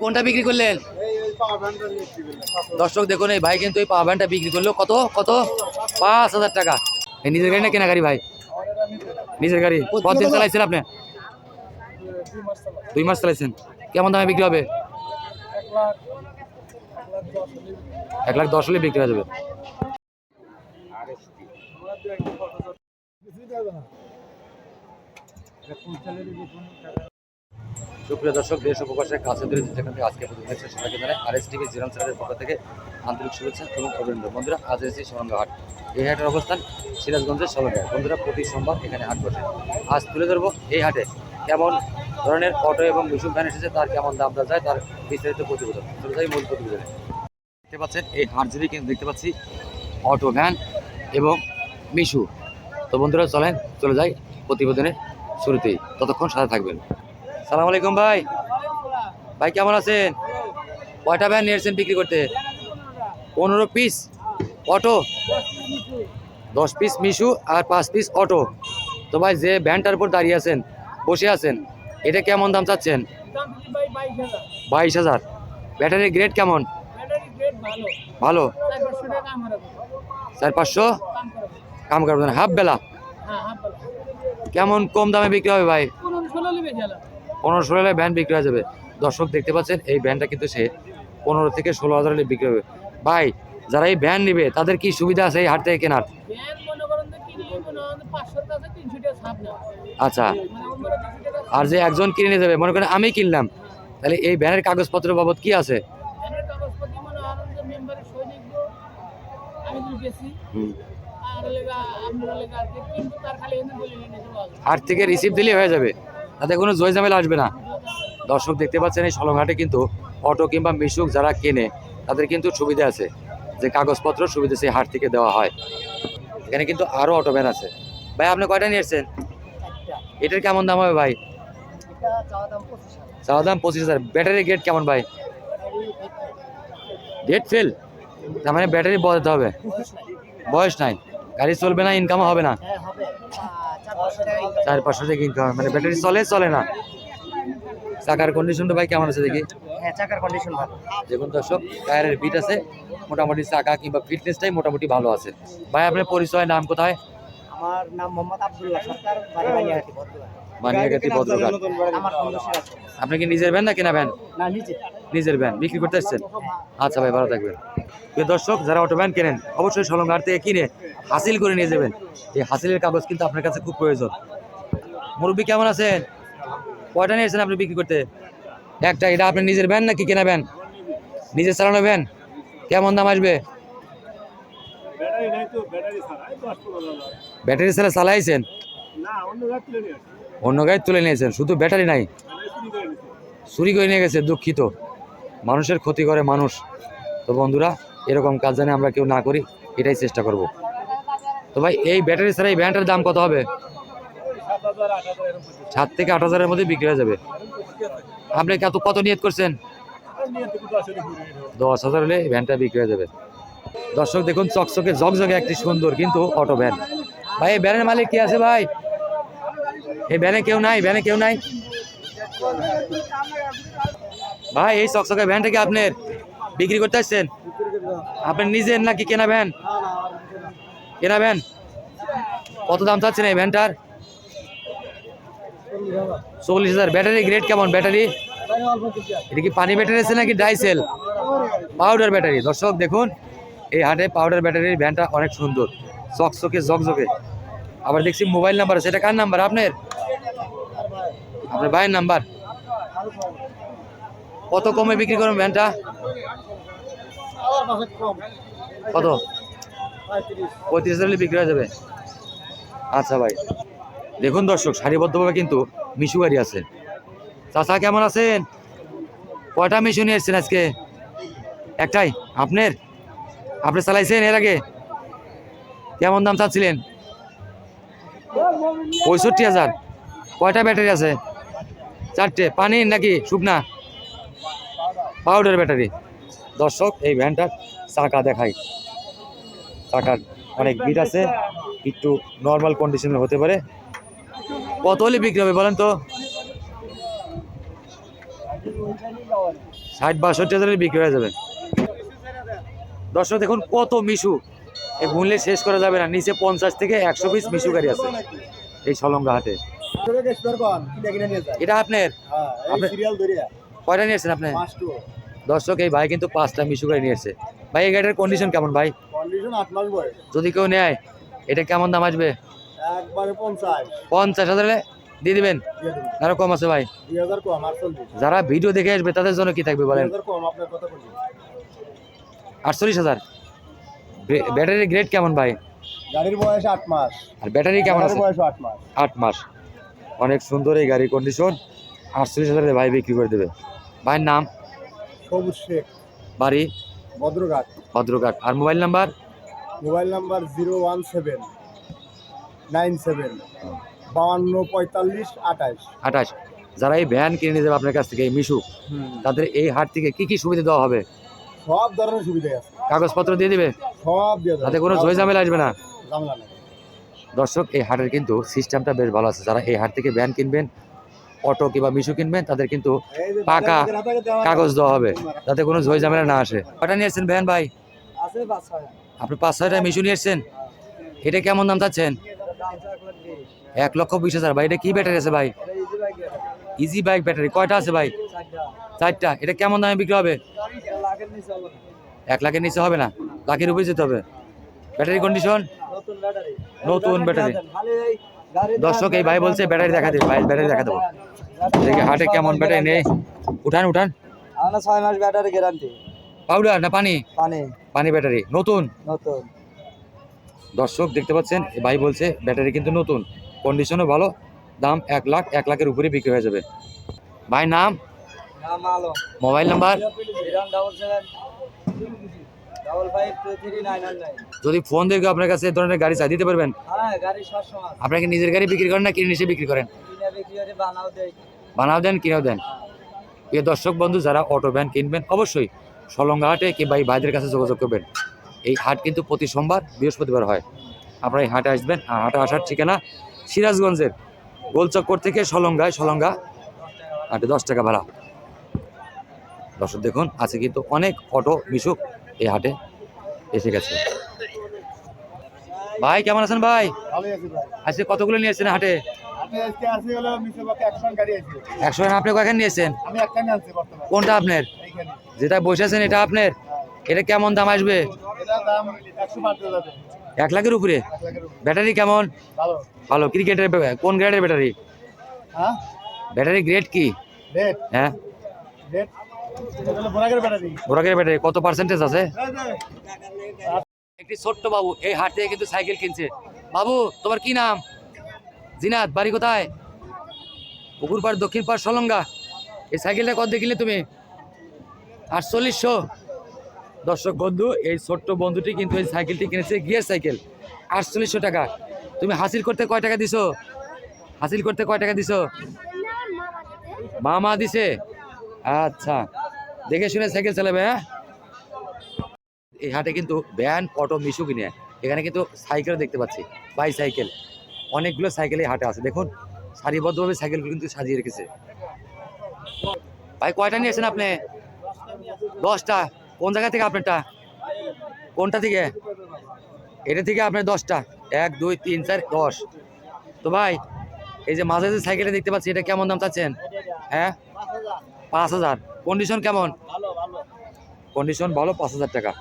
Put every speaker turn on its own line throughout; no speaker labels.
কোনটা বিক্রি করলেন? দর্শক দেখুন এই ভাই কিন্তু এই পাওয়ার ভ্যানটা বিক্রি করল। কত? কত? পাঁচ হাজার টাকা। এই নিজের গাড়ি না কেনা গাড়ি ভাই? নিজের গাড়ি। কতদিন চালাইছেন আপনি? দুই মাস চালাইছেন। কেমন দামে বিক্রি হবে? এক লাখ দশ হলে বিক্রি হয়ে যাবে। সুপ্রিয় দর্শক, দেশ উপবাসের কাছে দূরে যেখান থেকে আজকে দেখছেন সবাইকে জানাই আর এস টিভি জিরাম স্যারের পক্ষ থেকে আন্তরিক শুভেচ্ছা এবং অভিনন্দন। বন্ধুরা, আজ এসেছি সরঙ্গা হাট। এই হাটের অবস্থান সিরাজগঞ্জের সলঙ্গায় বন্ধুরা, প্রতি সোমবার এখানে হাট বসে। আজ তুলে ধরবো এই হাটে কেমন ধরনের অটো এবং মিশুক ভ্যান এসেছে, তার কেমন দাম দেওয়া যায়, তার বিস্তারিত প্রতিবেদন। চলে মূল প্রতিবেদনে। দেখতে পাচ্ছেন, এই হাট জুড়ে কিন্তু দেখতে পাচ্ছি অটো ভ্যান এবং মিশু তো বন্ধুরা, চলেন, চলে যাই প্রতিবেদনের শুরুতেই। ততক্ষণ সাথে থাকবেন। সালাম আলাইকুম ভাই। ভাই, কেমন আছেন? কয়টা ভ্যান নিয়েছেন বিক্রি করতে? পনেরো পিস অটো দশ পিস মিশু আর পাঁচ পিস অটো তো ভাই, যে ভ্যানটার উপর দাঁড়িয়ে আছেন, বসে আছেন, এটা কেমন দাম চাচ্ছেন?
বাইশ হাজার।
ব্যাটারির গ্রেড কেমন?
ভালো। চার পাঁচশো? কাম
করবেন হাফ বেলা। কেমন কম দামে বিক্রি হবে ভাই?
পনেরো ষোলো নেবে গেলাম
হাজার ভ্যান বিক্রি হয়ে যাবে। দর্শক দেখতে পাচ্ছেন এই ভ্যানটা কিন্তু সে পনেরো থেকে ষোলো হাজার হলে বিক্রি হবে। ভাই যারা এই ভ্যান নিবে তাদের কি সুবিধা আছে এই হাট থেকে কেনার? আচ্ছা।
মানে
আর যে একজন কিনে নিয়ে যাবে মনে করেন আমি কিনলাম তাহলে এই ভ্যানের কাগজপত্র বাবদ কি আছে?
ব্যানের
হাট থেকে রিসিভ দিলেই হয়ে যাবে। তাতে কোনো জয় ঝামেলা আসবে না। দর্শক দেখতে পাচ্ছেন, এই সলংহাটে কিন্তু অটো কিংবা মিশুক যারা কেনে, তাদের কিন্তু সুবিধা আছে। যে কাগজপত্র সুবিধা সেই হাট থেকে দেওয়া হয়। এখানে কিন্তু আরও অটো ভ্যান আছে। ভাই, আপনি কয়টা নিয়ে এসছেন? এটার কেমন দাম হবে ভাই?
চাওয়া দাম পঁচিশ হাজার।
ব্যাটারি গেট কেমন ভাই? গেট ফেল তার মানে ব্যাটারি বদলাতে হবে। বয়স নাই। গাড়ি চলবে না ইনকামও হবে না।
চার পাঁচশো টাকা
চার থেকে ইনকাম হবে মানে ব্যাটারি চলে চলে না। চাকার কন্ডিশনটা ভাই কেমন আছে দেখি?
হ্যাঁ চাকার কন্ডিশন ভালো।
দেখুন দর্শক টায়ারের বিট আছে। মোটামুটি চাকা কিংবা ফিটনেসটাই মোটামুটি ভালো আছে। ভাই আপনার পরিচয় নাম কোথায়?
আমার নাম মোহাম্মদ আব্দুল্লাহ সরকার বাড়ি বানিয়াঘাটি
বানিয়াগাতি বদ্রঘাট আপনি কি নিজের ভ্যান না কেনা ভ্যান
না নিচে
নিজের ভ্যান বিক্রি করতে এসছেন? আচ্ছা ভাই ভালো থাকবেন। প্রিয় দর্শক, যারা অটো ভ্যান কেনেন, অবশ্যই সলঙ্গার থেকে কিনে হাসিল করে নিয়ে যাবেন। এই হাসিলের কাগজ কিন্তু আপনার কাছে খুব প্রয়োজন। মুরব্বী কেমন আছেন? কয়টা নিয়েছেন আপনি বিক্রি করতে? একটা, এটা আপনি নিজের ভ্যান নাকি কেনা ভ্যান নিজের চালানো ভ্যান কেমন দাম আসবে?
ব্যাটারি ছাড়া
চালাইছেন?
অন্য
গাড়ি তুলে নিয়েছেন, শুধু ব্যাটারি নাই।
চুরি করে
নিয়ে গেছে, দুঃখিত। মানুষের ক্ষতি করে মানুষ। তো বন্ধুরা, এরকম কাজ জানে আমরা কেউ না করি, এটাই চেষ্টা করব। তো ভাই, এই ব্যাটারি ছাড়া এই ভ্যানটার দাম কত হবে?
সাত
থেকে আট হাজারের মধ্যে বিক্রি হয়ে যাবে। আপনি কত কত নিয়ত করছেন?
দশ হাজার
হলে এই ভ্যানটা বিক্রি হয়ে যাবে। দর্শক, দেখুন, চকচকে জগজগে একটি সুন্দর কিন্তু অটো ভ্যান ভাই, এই ভ্যানের মালিক কি আছে ভাই? এই ভ্যানে কেউ নাই ভ্যানে কেউ নাই? ভাই, এই চকচকে ভ্যানটা কি আপনার? বিক্রি করতে আসছেন? আপনি নিজের নাকি কেনা ভ্যান? কেনা ভ্যান? কত দাম চাচ্ছেন এই ভ্যানটার? চল্লিশ হাজার। ব্যাটারি গ্রেড কেমন ব্যাটারি? এটা কি পানি ব্যাটারি আছে নাকি ডাইসেল? Powder battery. দর্শক, দেখুন, এই হাটে পাউডার ব্যাটারির ভ্যানটা অনেক সুন্দর। চকচকে জকজকে আবার দেখছি মোবাইল নাম্বার আছে। এটা কার নাম্বার আপনার? আপনার ভাইয়ের নাম্বার? কত কমে বিক্রি করেন ভ্যানটা? কত? পঁয়ত্রিশ হাজার বিক্রি হয়ে যাবে। আচ্ছা ভাই। দেখুন দর্শক, সারিবদ্ধভাবে কিন্তু মিশু গাড়ি আছে। চাচা কেমন আছেন? কয়টা মিশু নিয়ে এসছেন আজকে? একটাই? আপনার? আপনি চালাইছেন এর আগে? কেমন দাম চাচ্ছিলেন? পঁয়ষট্টি হাজার। কয়টা ব্যাটারি আছে? চারটে। পানির নাকি শুকনা? Powder battery. দর্শক এই ভ্যানটার চাকা দেখাই। চাকার অনেক বিট আছে একটু নর্মাল কন্ডিশনের হতে পারে। কত হলে বিক্রি হবে বলেন তো? ষাট বাষট্টি হাজারে বিক্রি হয়ে যাবে। দর্শক দেখুন কত মিশু। এ গুনলে শেষ করা যাবে না। নিচে পঞ্চাশ থেকে একশো পিস মিশু গাড়ি আছে। এই সলঙ্গা হাটে। এটা আপনার?
সিরিয়াল ধরিয়া।
কয়টা নিয়েছেন আপনি? দর্শক এই ভাই কিন্তু পাঁচটা মিশু গাড়ি নিয়েছে। ভাই এই গাড়ির কন্ডিশন কেমন ভাই? যদি কেউ নেয় এটা কেমন দাম আসবে?
পঞ্চাশ।
হাজারে দিয়ে দিবেন? আরও কম আছে ভাই। যারা ভিডিও দেখে আসবে তাদের জন্য কি থাকবে বলেন? আটচল্লিশ হাজার। ব্যাটারি গ্রেড কেমন ভাই?
গাড়ির বয়স আট মাস।
আর ব্যাটারি কেমন আছে?
বয়স আট মাস।
আট মাস। অনেক সুন্দর এই গাড়ির কন্ডিশন আটচল্লিশ হাজারে ভাই বিক্রি করে দেবে। ভাইয়ের নাম?
সবুজ শেখ।
বাড়ি?
ভদ্রঘাট।
ভদ্রঘাট। আর mobile number?
Mobile number zero one seven nine seven বাউান্ন পঁয়তাল্লিশ আঠাশ।
আঠাশ। যারা এই ভ্যান কিনে নিয়ে যাবে আপনার কাছ থেকে এই মিশু তাদের এই হাট থেকে কি কি সুবিধা দেওয়া হবে?
সব ধরনের সুবিধা আছে।
কাগজপত্র দিয়ে দিবে?
সব দিয়ে
তাতে কোনো জয় ঝামেলা আসবে না?
ঝামেলা নেই।
দর্শক এই হাটের কিন্তু সিস্টেমটা বেশ ভালো আছে। যারা এই হাট থেকে ভ্যান কিনবেন অটো কিংবা মিশু কিনবেন তাদের কিন্তু পাকা কাগজ দেওয়া হবে যাতে কোনো ঝই ঝামেলা না আসে। কটা নিয়ে এসছেন ভ্যান ভাই? আপনি পাঁচ ছয়টা মিশু নিয়ে এসছেন? এটা কেমন দাম চাচ্ছেন? এক লক্ষ বিশ হাজার। ভাই এটা কি ব্যাটারি আছে ভাই? Easy bike battery. কয়টা আছে ভাই? চারটা। এটা কেমন দামে বিক্রি হবে? এক লাখের নিচে হবে না। লাখের উপরে যেতে হবে। Battery condition? নতুন ব্যাটারি। দর্শক এই ভাই বলছে ব্যাটারি দেখা দেবে ভাই ব্যাটারি দেখা দেবো দেখি হাটে কেমন ব্যাটারি নেই উঠান উঠান
আমরা ছয় মাস ব্যাটারি গ্যারান্টি
পাউডার না পানি
পানি
পানি ব্যাটারি নতুন
নতুন
দর্শক দেখতে পাচ্ছেন ভাই বলছে ব্যাটারি কিন্তু নতুন কন্ডিশনও ভালো দাম এক লাখ এক লাখের উপরে বিক্রি হয়ে যাবে ভাই নাম
নাম
mobile number
zero double seven double five two three nine one nine
যদি ফোন দেখে আপনার কাছে এই ধরনের গাড়ি চাই দিতে পারবেন?
হ্যাঁ
আপনাকে নিজের গাড়ি বিক্রি করেন না কিনে নিচে বিক্রি করেন?
বানাও
দেন কিনেও দেন। প্রিয় দর্শক বন্ধু যারা অটো ভ্যান কিনবেন অবশ্যই সলঙ্গা হাটে কিংবা এই ভাইদের কাছে যোগাযোগ করবেন। এই হাট কিন্তু প্রতি সোমবার বৃহস্পতিবার হয়। আপনারা এই হাটে আসবেন আর হাটে আসার ঠিকানা সিরাজগঞ্জের গোলচক্কর থেকে সলঙ্গায় সলঙ্গা হাটে দশ টাকা ভাড়া। দর্শক দেখুন আছে কিন্তু অনেক অটো মিশুক এই হাটে এসে গেছে। ভাই কেমন আছেন ভাই? আজকে কতগুলো নিয়েছেন হাটে?
একশো
আপনি কয়েকখান নিয়েছেন কোনটা আপনার? যেটা বসেছেন এটা আপনার? এটা কেমন দাম আসবে? এক লাখের উপরে? ব্যাটারি কেমন?
ভালো।
ক্রিকেটের কোন গ্রেডের ব্যাটারি?
হ্যাঁ?
ব্যাটারি গ্রেড কি? হ্যাঁ।
বোরাকের ব্যাটারি
কত পার্সেন্টেজ আছে
এই
একটি ছোট্ট বাবু এই হাট থেকে কিন্তু সাইকেল কিনছে বাবু তোমার কি নাম জিনাত বাড়ি কোথায় পুকুর পাড় দক্ষিণ পাড় সলঙ্গা এই সাইকেলটা কত দেখিলে তুমি আটচল্লিশশো দর্শক বন্ধু এই ছোট্ট বন্ধুটি কিন্তু এই সাইকেলটি কিনেছে গিয়ার সাইকেল আটচল্লিশশো টাকা তুমি হাসিল করতে কয় টাকা দিছো হাসিল করতে কয় টাকা দিছো মামা দিছে আচ্ছা দেখে শুনে সাইকেল চালাবে হ্যাঁ? এই হাটে কিন্তু ভ্যান, অটো, মিশু কিনে এখানে কিন্তু সাইকেল দেখতে পাচ্ছি বাই সাইকেল অনেকগুলো সাইকেল এই হাটে আছে। দেখুন, সারিবদ্ধভাবে সাইকেলগুলো কিন্তু সাজিয়ে রেখেছে। ভাই, কয়টা নিয়েছেন আপনি? দশটা। কোন জায়গা থেকে আপনারটা? কোনটা থেকে? এটা থেকে আপনার দশটা। এক, দুই, তিন, চার, দশ। তো ভাই, এই যে মাঝে যে সাইকেলটা দেখতে পাচ্ছি, এটা কেমন দাম চাচ্ছেন? হ্যাঁ? পাঁচ হাজার। কন্ডিশন কেমন? কন্ডিশন ভালো। পাঁচ হাজার টাকা।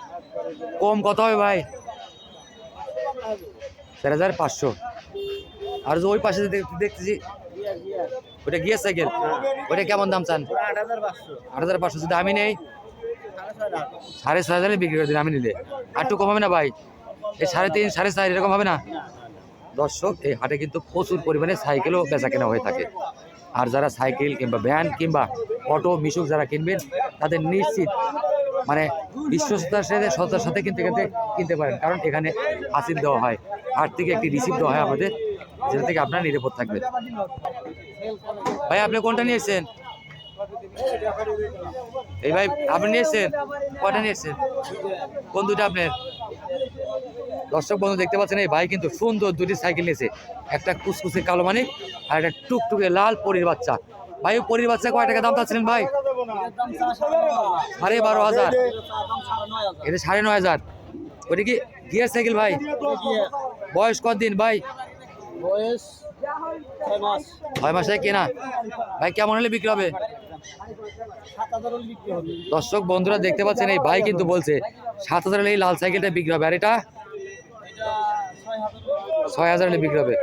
কম কত হবে ভাই? চার হাজার পাঁচশো। আর ওই পাশে দেখতেছি ওটা গিয়ার সাইকেল। ওটা কেমন দাম চান?
আট হাজার পাঁচশো।
আট যদি আমি নেই?
সাড়ে ছয়
হাজারে। বিক্রি করে দিন আমি নিলে। আর একটু কম হবে না ভাই? এই সাড়ে তিন সাড়ে চার এরকম হবে না? দর্শক এই হাটে কিন্তু প্রচুর পরিমাণে সাইকেলও বেচা কেনা হয়ে থাকে। আর যারা সাইকেল কিংবা ভ্যান কিংবা অটো, মিশুক যারা কিনবেন, তাদের নিশ্চিত মানে বিশ্বস্ততার সাথে, সততার সাথে কিনতে কিনতে কিনতে পারেন। কারণ এখানে হাসিল দেওয়া হয়, হাট থেকে একটি রিসিপ্ট দেওয়া হয় আমাদের, যেটা থেকে আপনারা নিরাপদ থাকবেন। ভাই, আপনি কোনটা নিয়েছেন? এই ভাই, আপনি নিয়েছেন? এসেছেন কয়টা নিয়ে কোন দুটা আপনার? দর্শক বন্ধু দেখতে পাচ্ছেন এই ভাই কিন্তু সুন্দর দুটি সাইকেল নিয়েছে। একটা কুচকুচে কালো মানিক আর একটা টুকটুকে লাল পরির বাচ্চা। ভাই পরির বাচ্চা কয় টাকা দাম চাচ্ছিলেন ভাই?
সাড়ে।
বারো হাজার। এটা সাড়ে নয় হাজার। ওটা কি গিয়ার সাইকেল ভাই? বয়স কত দিন ভাই?
বয়স ছয় মাস।
কেনা। ভাই কেমন হলে বিক্রি হবে। দর্শক বন্ধুরা দেখতে পাচ্ছেন এই ভাই কিন্তু বলছে সাত হাজার হলে এই লাল সাইকেলটা বিক্রি হবে। আর এটা
ছয় হাজার
হলে বিক্রি হবে।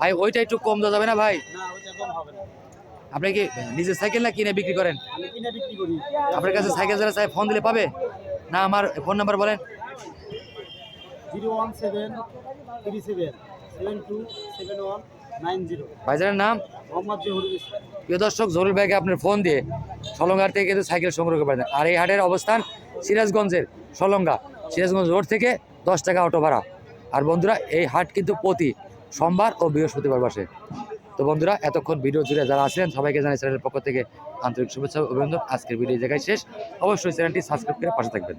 ভাই ওইটা একটু কম দেওয়া যাবে না ভাই? আপনি কি নিজের সাইকেল না কিনে বিক্রি করেন? আপনার কাছে সাইকেল যারা চাই ফোন দিলে পাবে? না আমার ফোন নাম্বার বলেন। ভাইজানের নাম? প্রিয় দর্শক জরুল ভাইকে আপনার ফোন দিয়ে সলঙ্গার থেকে কিন্তু সাইকেল সংগ্রহ পারেন আর এই হাটের অবস্থান সিরাজগঞ্জের সলঙ্গা, সিরাজগঞ্জ রোড থেকে দশ টাকা অটো ভাড়া। আর বন্ধুরা, এই হাট কিন্তু প্রতি সোমবার ও বৃহস্পতিবার বসে। তো বন্ধুরা, এতক্ষণ ভিডিও জুড়ে যারা আছেন, সবাইকে জানাই চ্যানেলের পক্ষ থেকে আন্তরিক শুভেচ্ছা অভিনন্দন। আজকের ভিডিও জায়গায় শেষ। অবশ্যই চ্যানেলটি সাবস্ক্রাইব করে পাশে থাকবেন।